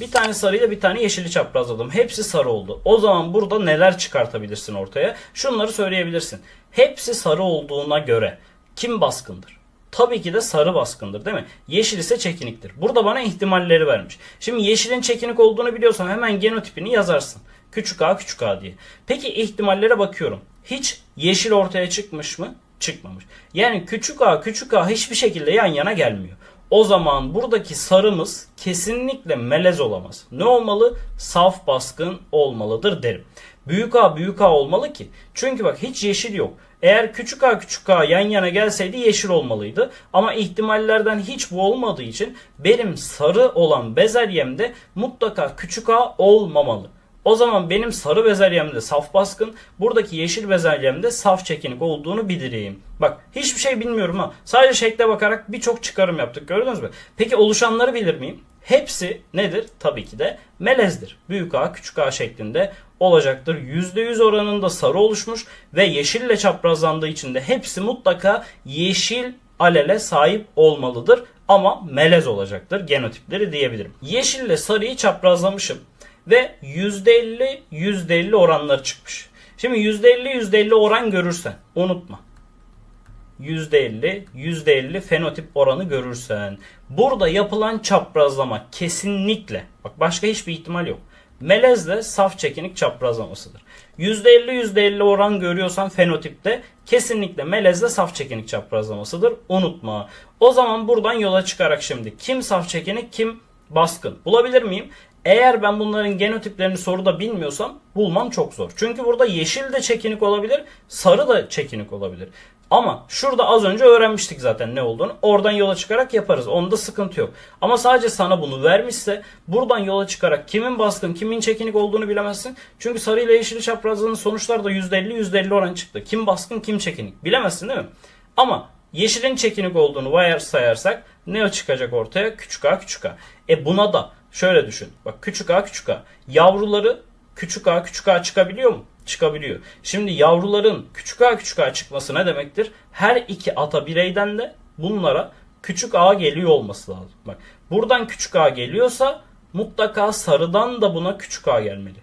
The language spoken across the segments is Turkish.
Bir tane sarıyla bir tane yeşili çaprazladım. Hepsi sarı oldu. O zaman burada neler çıkartabilirsin ortaya? Şunları söyleyebilirsin. Hepsi sarı olduğuna göre kim baskındır? Tabii ki de sarı baskındır değil mi? Yeşil ise çekiniktir. Burada bana ihtimalleri vermiş. Şimdi yeşilin çekinik olduğunu biliyorsan hemen genotipini yazarsın. Küçük a küçük a diye. Peki ihtimallere bakıyorum. Hiç yeşil ortaya çıkmış mı? Çıkmamış. Yani küçük a küçük a hiçbir şekilde yan yana gelmiyor. O zaman buradaki sarımız kesinlikle melez olamaz. Ne olmalı? Saf baskın olmalıdır derim. Büyük A büyük A olmalı ki. Çünkü bak hiç yeşil yok. Eğer küçük A küçük A yan yana gelseydi yeşil olmalıydı. Ama ihtimallerden hiç bu olmadığı için benim sarı olan bezelyemde mutlaka küçük A olmamalı. O zaman benim sarı bezelyemde saf baskın, buradaki yeşil bezelyemde saf çekinik olduğunu bildireyim. Bak hiçbir şey bilmiyorum ha. Sadece şekle bakarak birçok çıkarım yaptık gördünüz mü? Peki oluşanları bilir miyim? Hepsi nedir? Tabii ki de melezdir. Büyük A küçük A şeklinde olacaktır. %100 oranında sarı oluşmuş ve yeşille çaprazlandığı için de hepsi mutlaka yeşil alele sahip olmalıdır. Ama melez olacaktır genotipleri diyebilirim. Yeşille sarıyı çaprazlamışım ve %50 %50 oranları çıkmış. Şimdi %50 %50 oran görürsen unutma. %50 %50 fenotip oranı görürsen burada yapılan çaprazlama kesinlikle bak başka hiçbir ihtimal yok. Melezle saf çekinik çaprazlamasıdır. %50 %50 oran görüyorsan fenotipte kesinlikle melezle saf çekinik çaprazlamasıdır. Unutma. O zaman buradan yola çıkarak şimdi kim saf çekinik kim baskın bulabilir miyim? Eğer ben bunların genotiplerini soruda bilmiyorsam bulmam çok zor. Çünkü burada yeşil de çekinik olabilir, sarı da çekinik olabilir. Ama şurada az önce öğrenmiştik zaten ne olduğunu. Oradan yola çıkarak yaparız. Onda sıkıntı yok. Ama sadece sana bunu vermişse buradan yola çıkarak kimin baskın, kimin çekinik olduğunu bilemezsin. Çünkü sarı ile yeşili çaprazlığının sonuçları da %50 %50 oran çıktı. Kim baskın, kim çekinik. Bilemezsin değil mi? Ama yeşilin çekinik olduğunu varsayarsak ne çıkacak ortaya? Küçük a küçük a. E buna da şöyle düşün. Bak küçük a küçük a. Yavruları küçük a küçük a çıkabiliyor mu? Çıkabiliyor. Şimdi yavruların küçük a küçük a çıkması ne demektir? Her iki ata bireyden de bunlara küçük a geliyor olması lazım. Bak buradan küçük a geliyorsa mutlaka sarıdan da buna küçük a gelmeli.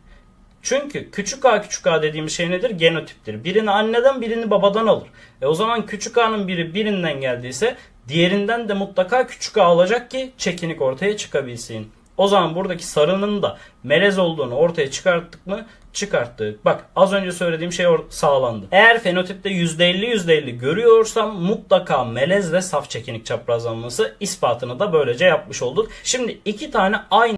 Çünkü küçük a küçük a dediğimiz şey nedir? Genotiptir. Birini anneden birini babadan alır. E o zaman küçük a'nın biri birinden geldiyse diğerinden de mutlaka küçük a alacak ki çekinik ortaya çıkabilsin. O zaman buradaki sarının da melez olduğunu ortaya çıkarttık mı? Çıkarttık. Bak az önce söylediğim şey sağlandı. Eğer fenotipte %50 %50 görüyorsam mutlaka melez ve saf çekinik çaprazlanması ispatını da böylece yapmış olduk. Şimdi iki tane aynı